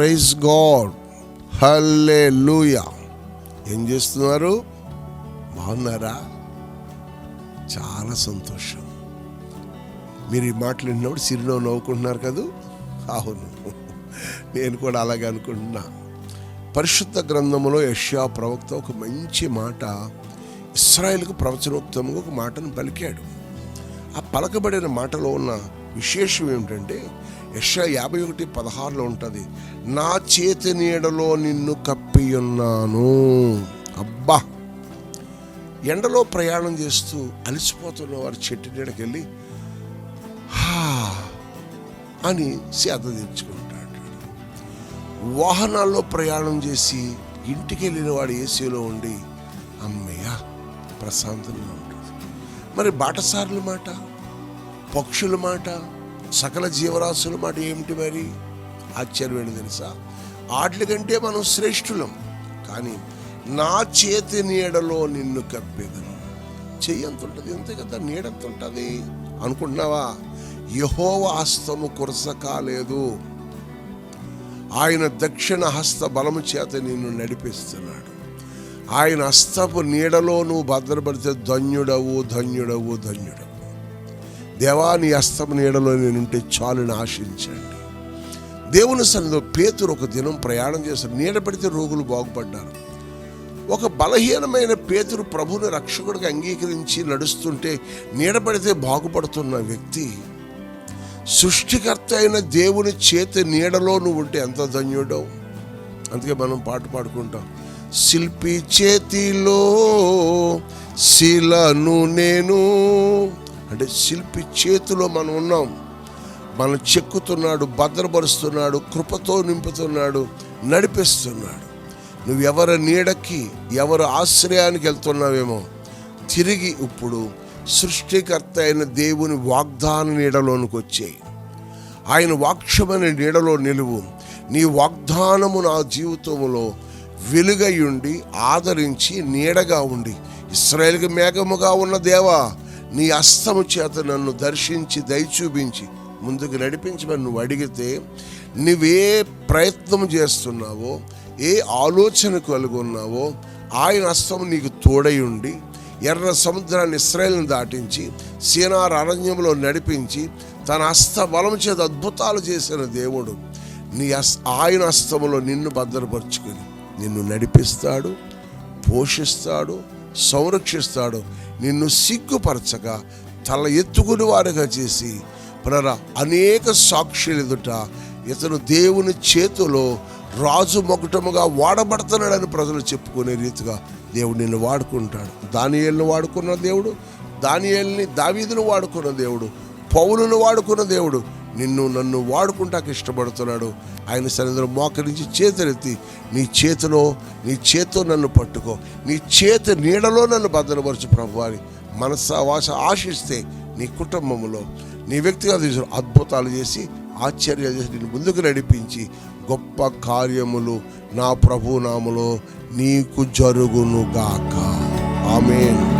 Praise God హల్లే లూయా ఏం చేస్తున్నారు? బాగున్నారా? చాలా సంతోషం. మీరు ఈ మాటలు విన్నప్పుడు సిరిలో నవ్వుకుంటున్నారు కదూ? అవును. నేను కూడా అలాగే అనుకుంటున్నా. పరిశుద్ధ గ్రంథంలో యష్యా ప్రవక్త ఒక మంచి మాట ఇస్రాయల్కు ప్రవచనోక్తంగా ఒక మాటను పలికాడు. ఆ పలకబడిన మాటలో ఉన్న విశేషం ఏమిటంటే యష్యా యాభై ఒకటి పదహారులో ఉంటుంది నా చేతి నీడలో నిన్ను కప్పి ఉన్నాను. అబ్బా! ఎండలో ప్రయాణం చేస్తూ అలసిపోతున్న వారి చెట్టు నీడకి వెళ్ళి హా! అని సేద తీర్చుకుంటాడు. వాహనాల్లో ప్రయాణం చేసి ఇంటికి వెళ్ళిన వాడు ఏసీలో ఉండి అమ్మయ్య ప్రశాంతంగా ఉంటుంది. మరి బాటసారుల మాట పక్షుల మాట సకల జీవరాశుల మాట ఏమిటి మరి? ఆశ్చర్యమేంటి తెలుసా? ఆటల కంటే మనం శ్రేష్ఠులం కానీ నా చేతి నీడలో నిన్ను కప్పేదను. చెయ్యి ఎంత ఉంటుంది అంతే కదా నీడంత ఉంటుంది అనుకుంటున్నావా? యహోవ హస్తము కురస కాలేదు. ఆయన దక్షిణ హస్త బలము చేత నిన్ను నడిపిస్తున్నాడు. ఆయన హస్తపు నీడలో నువ్వు భద్రపడితే ధన్యుడవు ధన్యుడవు ధన్యుడవు. దేవా నీ హస్తపు నీడలో నేనుంటే చాలుని ఆశించండి దేవుని సన్నిధిలో పేతురు ఒక దినం ప్రయాణం చేశారు. నీడ పెడితే రోగులు బాగుపడ్డారు. ఒక బలహీనమైన పేతురు ప్రభుని రక్షకుడికి అంగీకరించి నడుస్తుంటే నీడపడితే బాగుపడుతున్న వ్యక్తి సృష్టికర్త అయిన దేవుని చేతి నీడలో నువ్వు ఉంటే ఎంత ధన్యుడవు. అందుకే మనం పాట పాడుకుంటాం. శిల్పి చేతిలో శిలను నేను అంటే శిల్పి చేతిలో మనం ఉన్నాం. మనం చెక్కుతున్నాడు భద్రపరుస్తున్నాడు కృపతో నింపుతున్నాడు నడిపిస్తున్నాడు. నువ్వు ఎవరి నీడకి ఎవరు ఆశ్రయానికి వెళ్తున్నావేమో తిరిగి ఇప్పుడు సృష్టికర్త అయిన దేవుని వాగ్దాన నీడలోనికి వచ్చాయి. ఆయన వాక్షమైన నీడలో నిలువు. నీ వాగ్దానము నా జీవితంలో వెలుగై ఉండి ఆదరించి నీడగా ఉండి ఇస్రాయేల్కి మేఘముగా ఉన్న దేవా నీ అస్తము చేత నన్ను దర్శించి దయచూపించి ముందుకు నడిపించమని నువ్వు అడిగితే నువ్వే ప్రయత్నం చేస్తున్నావో ఏ ఆలోచన కలిగి ఉన్నావో ఆయన అస్తం నీకు తోడై ఉండి ఎర్ర సముద్రాన్ని ఇస్రాయల్ని దాటించి సీనార్ అరణ్యంలో నడిపించి తన హస్త బలం చేత అద్భుతాలు చేసిన దేవుడు నీ అస్ ఆయన హస్తములో నిన్ను భద్రపరుచుకుని నిన్ను నడిపిస్తాడు పోషిస్తాడు సంరక్షిస్తాడు. నిన్ను సిగ్గుపరచగా తల ఎత్తుకుని వాడుగా చేసి ప్రర అనేక సాక్షులు ఎదుట ఇతను దేవుని చేతిలో రాజు మొగటముగా వాడబడుతున్నాడని ప్రజలు చెప్పుకునే రీతిగా దేవుడు నిన్ను వాడుకుంటాడు. దానియేల్ని వాడుకున్న దేవుడు దానియేల్ని దావీదును వాడుకున్న దేవుడు పౌలును వాడుకున్న దేవుడు నిన్ను నన్ను వాడుకుంటాక ఇష్టపడుతున్నాడు. ఆయన సన్నిధిలో మోకరించి చేతులెత్తి నీ చేతిలో నీ చేతితో నన్ను పట్టుకో. నీ చేతి నీడలో నన్ను భద్రపరచు ప్రభు అని ఆశిస్తే నీ కుటుంబంలో నీ వ్యక్తిగత అద్భుతాలు చేసి ఆశ్చర్యాలు చేసి నేను ముందుకు నడిపించి గొప్ప కార్యములు నా ప్రభు నామలో నీకు జరుగునుగాక ఆమెను.